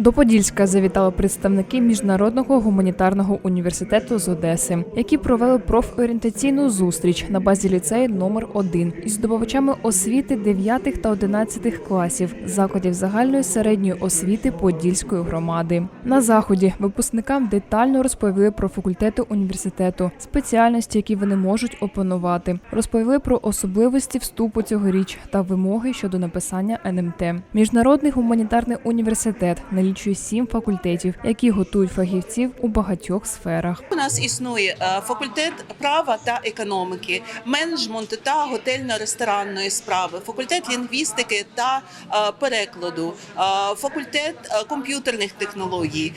До Подільська завітали представники міжнародного гуманітарного університету з Одеси, які провели профорієнтаційну зустріч на базі ліцею номер 1 із здобувачами освіти 9 та 11 класів закладів загальної середньої освіти Подільської громади. На заході випускникам детально розповіли про факультети університету, спеціальності, які вони можуть опанувати, розповіли про особливості вступу цьогоріч та вимоги щодо написання НМТ. Міжнародний гуманітарний університет налічує сім факультетів, які готують фахівців у багатьох сферах. У нас існує е, факультет права та економіки, менеджменту та готельно-ресторанної справи, факультет лінгвістики та е, перекладу, е, факультет комп'ютерних технологій,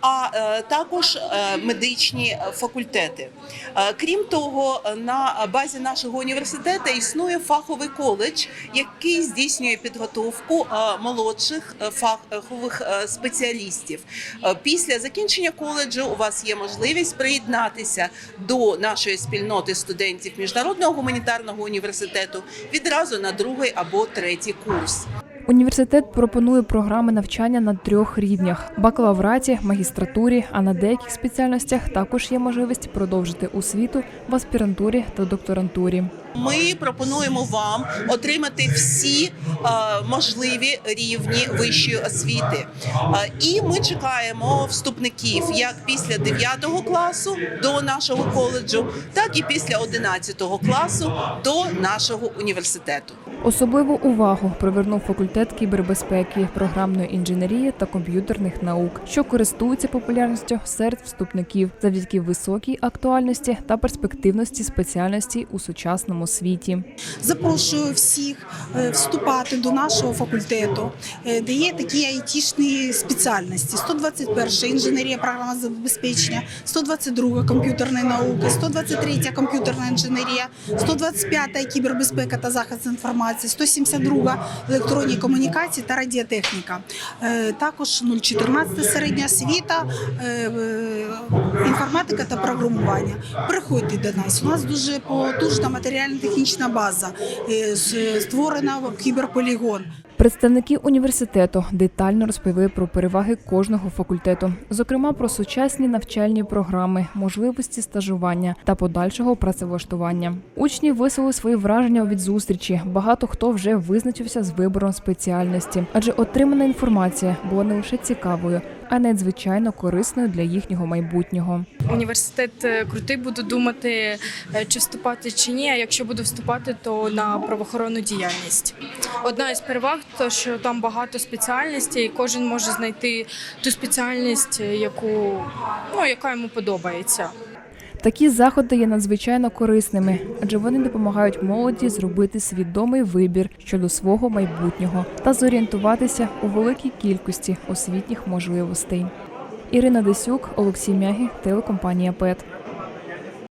а також медичні факультети. Крім того, на базі нашого університету існує фаховий коледж, який здійснює підготовку молодших фахових спеціалістів. Е, Після закінчення коледжу у вас є можливість приєднатися до нашої спільноти студентів міжнародного гуманітарного університету відразу на другий або третій курс. Університет пропонує програми навчання на трьох рівнях: бакалавраті, магістратурі, а на деяких спеціальностях також є можливість продовжити освіту в аспірантурі та докторантурі. Ми пропонуємо вам отримати всі е, можливі рівні вищої освіти. Е, і ми чекаємо вступників як після 9 класу до нашого коледжу, так і після 11 класу до нашого університету. Особливу увагу привернув факультет кібербезпеки, програмної інженерії та комп'ютерних наук, що користуються популярністю серед вступників завдяки високій актуальності та перспективності спеціальності у сучасному світі. Запрошую всіх е, вступати до нашого факультету, е, де є такі айтішні спеціальності: 121 інженерія програма забезпечення, 122 комп'ютерні науки, 123 комп'ютерна інженерія, 125 кібербезпека та захист інформації, 172 електронні комунікації та радіотехніка. Е, Також 014 середня освіта, інформатика та програмування. Приходьте до нас. У нас дуже потужна матеріально-технічна база. Е, Створена кіберполігон. Представники університету детально розповіли про переваги кожного факультету, зокрема про сучасні навчальні програми, можливості стажування та подальшого працевлаштування. Учні висловили свої враження від зустрічі. Багато хто вже визначився з вибором спеціальності, адже отримана інформація була не лише цікавою, а надзвичайно корисною для їхнього майбутнього. Університет е, крутий, буду думати, е, чи вступати чи ні. А якщо буду вступати, то на правоохоронну діяльність. Одна із переваг то, що там багато спеціальностей, і кожен може знайти ту спеціальність, е, яку ну яка йому подобається. Такі заходи є надзвичайно корисними, адже вони допомагають молоді зробити свідомий вибір щодо свого майбутнього та зорієнтуватися у великій кількості освітніх можливостей. Ірина Десюк, Олексій Мягі, телекомпанія ПЕТ.